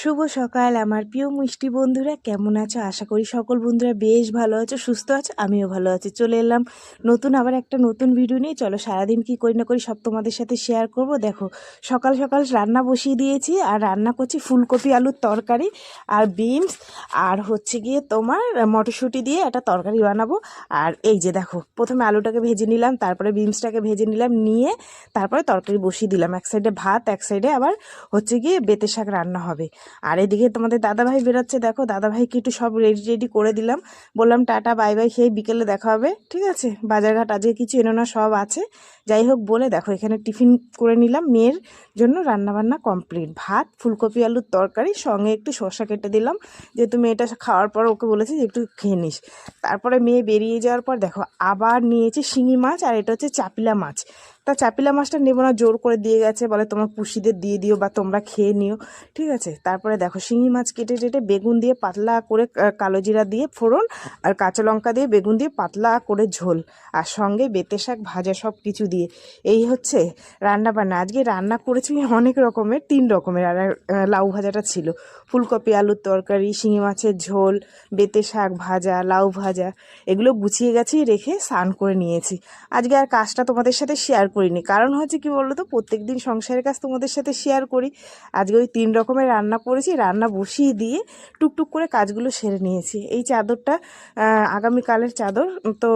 শুভ সকাল, আমার প্রিয় মিষ্টি বন্ধুরা। কেমন আছো? আশা করি সকল বন্ধুরা বেশ ভালো আছো, সুস্থ আছো, আমিও ভালো আছি। চলে এলাম নতুন আবার একটা নতুন ভিডিও নিয়ে। চলো সারাদিন কি করি না করি সব তোমাদের সাথে শেয়ার করব। দেখো, সকাল সকাল রান্না বসিয়ে দিয়েছি আর রান্না করছি ফুলকপি, আলুর তরকারি আর বিনস আর হচ্ছে গিয়ে তোমার মটরশুঁটি দিয়ে একটা তরকারি বানাবো। আর এই যে দেখো, প্রথমে আলুটাকে ভেজে নিলাম, তারপরে বিনসটাকে ভেজে নিলাম, নিয়ে তারপরে তরকারি বসিয়ে দিলাম। এক সাইডে ভাত, এক সাইডে আবার হচ্ছে গিয়ে বেতে শাক রান্না হবে। আর এদিকে তোমাদের দাদাভাই বেরোচ্ছে, দেখো দাদাভাইকে একটু সব রেডি রেডি করে দিলাম। বললাম, টাটা বাই বাই খেয়ে বিকেলে দেখা হবে। ঠিক আছে? বাজারঘাট আজকে কিছু এনো না, সব আছে। যাই হোক, বলে দেখো, এখানে টিফিন করে নিলাম মেয়ের জন্য রান্নাবান্না কমপ্লিট ভাত, ফুলকপি, আলুর তরকারি, সঙ্গে একটু শসা কেটে দিলাম। যেহেতু মেয়েটা খাওয়ার পর ওকে বলেছি যে, একটু খেয়ে নিস। তারপরে মেয়ে বেরিয়ে যাওয়ার পর দেখো, আবার নিয়েছে শিঙি মাছ, আর এটা হচ্ছে চাপিলা মাছ। তা চাপিলা মাছটা নেব না, জোর করে দিয়ে গেছে, বলে তোমার পুষিদের দিয়ে দিও বা তোমরা খেয়ে নিও। ঠিক আছে? তারপরে দেখো, শিঙি মাছ কেটে কেটে বেগুন দিয়ে পাতলা করে কালো জিরা দিয়ে ফোড়ন আর কাঁচা লঙ্কা দিয়ে বেগুন দিয়ে পাতলা করে ঝোল আর সঙ্গে বেতে শাক ভাজা সব কিছু দিয়ে। এই হচ্ছে রান্না বান্না। আজকে রান্না করেছি অনেক রকমের, তিন রকমের। আর লাউ ভাজাটা ছিল। ফুলকপি, আলুর তরকারি, শিঙি মাছের ঝোল, বেতে শাক ভাজা, লাউ ভাজা, এগুলো গুছিয়ে গেছি রেখে স্নান করে নিয়েছি। আজকে আর কাজটা তোমাদের সাথে শেয়ার করিনি। কারণ হচ্ছে কি বলতো তো প্রত্যেক দিন সংসারের কাজ তোমাদের সাথে শেয়ার করি। আজকে ওই তিন রকমের রান্না করেছি, রান্না বসিয়ে দিয়ে টুকটুক করে কাজগুলো সেরে নিয়েছি। এই চাদরটা আগামীকালের চাদর, তো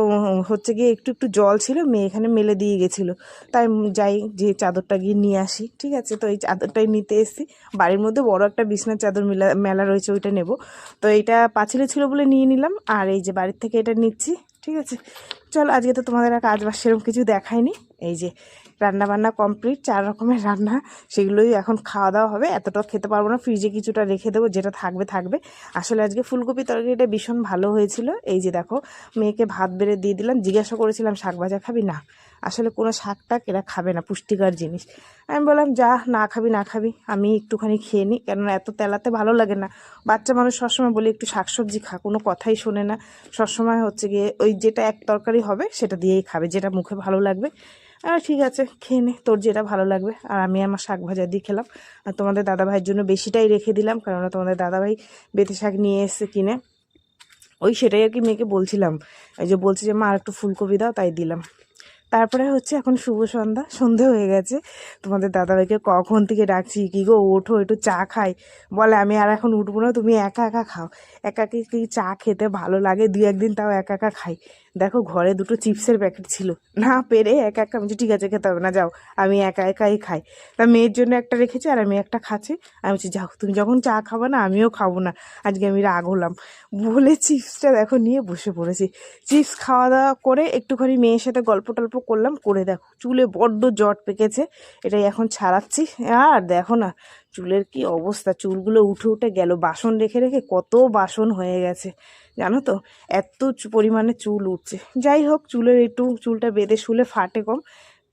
হচ্ছে গিয়ে একটু একটু জল ছিল, মেয়ে এখানে মেলে দিয়ে গেছিল। তাই যাই, যে চাদরটা গিয়ে নিয়ে আসি, ঠিক আছে? তো এই চাদরটাই নিতে এসেছি। বাড়ির মধ্যে বড় একটা বিছনার চাদর মেলা মেলা রয়েছে, ওইটা নেব। তো এইটা পাঁচিলে ছিল বলে নিয়ে নিলাম, আর এই যে বাড়ির থেকে এটা নিচ্ছি, ঠিক আছে? চল, আজকে তো তোমাদের আর কাজ বাস সেরকম কিছু দেখায়নি। এই যে রান্না বান্না কমপ্লিট চার রকমের রান্না, সেগুলোই এখন খাওয়া দাওয়া হবে। এতটা খেতে পারব না ফ্রিজে কিছুটা রেখে দেবো, যেটা থাকবে থাকবে। আসলে আজকে ফুলকপি তরকারিটা ভীষণ ভালো হয়েছিল। এই যে দেখো, মেয়েকে ভাত বেড়ে দিয়ে দিলাম, জিজ্ঞাসা করেছিলাম, শাক ভাজা খাবি? না। আসলে কোনো শাক টাক এরা খাবে না, পুষ্টিকর জিনিস। আমি বললাম, যা, না খাবি না খাবি, আমি একটুখানি খেয়ে নিই কেননা এত তেলাতে ভালো লাগে না। বাচ্চা মানুষ সবসময় বলি, একটু শাকসবজি খা, কোনো কথাই শোনে না। সবসময় হচ্ছে গিয়ে ওই যেটা এক তরকারি হবে, সেটা দিয়েই খাবে, যেটা মুখে ভালো লাগবে। আর ঠিক আছে, খেয়ে নে, তোর যেটা ভালো লাগবে। আর আমি আমার শাক ভাজা দিয়ে খেলাম। আর তোমাদের দাদাভাইয়ের জন্য বেশিটাই রেখে দিলাম, কেননা তোমাদের দাদাভাই বেতে শাক নিয়ে এসছে কিনে। ওই সেটাই আর কি মেয়েকে বলছিলাম। এই যে বলছে যে, মা, আর একটু ফুলকপি দাও, তাই দিলাম। তারপরে হচ্ছে এখন শুভ সন্ধ্যা, সন্ধে হয়ে গেছে। তোমাদের দাদাভাইকে কখন থেকে ডাকছি? কি গো, ওঠো, একটু চা খাই। বলে, আমি আর এখন উঠবো না, তুমি একা একা খাও। একা কি চা খেতে ভালো লাগে? দুই একদিন তাও একা একা খাই। দেখো, ঘরে দুটো চিপসের প্যাকেট ছিল। না পেরে একা একা আমি ঠিক আছে, খেতে হবে না, যাও। আমি একা একাই খাই। তা মেয়ের জন্য একটা রেখেছি আর আমি একটা খাচ্ছি। আমি বলছি, যাও, তুমি যখন চা খাব না, আমিও খাব না। আজকে আমি রাগ হলাম। বলে চিপসটা দেখো নিয়ে বসে পড়েছি। চিপস খাওয়া দাওয়া করে একটুখানি মেয়ের সাথে গল্প টল্প করলাম, করে দেখো। চুলে বড্ড জট পেকেছে, এটাই এখন ছাড়াচ্ছি। আর দেখো না, চুলের কি অবস্থা। চুলগুলো উঠে উঠে গেল, বাসন রেখে রেখে কত বাসন হয়ে গেছে। জানো তো, এত পরিমাণে চুল উঠছে। যাই হোক, চুলের একটু, চুলটা বেঁধে শুলে ফাটে কম।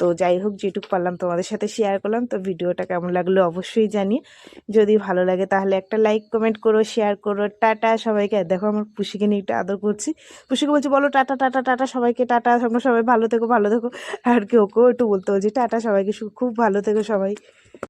তো যাই হোক, যেটুকু পারলাম তোমাদের সাথে শেয়ার করলাম। তো ভিডিওটা কেমন লাগল অবশ্যই জানি। যদি ভালো লাগে তাহলে একটা লাইক কমেন্ট করো শেয়ার করো। টাটা সবাইকে। দেখো আমার পুষিকে নিয়ে একটু আদর করছি। পুষিকে বলছি, বলো টাটা টাটা টাটা, সবাইকে টাটা। সবাই ভালো থেকো ভালো থেকো। আর কি ওকেও একটু বলতে বলছি, টাটা সবাইকে খুব ভালো থেকো সবাই।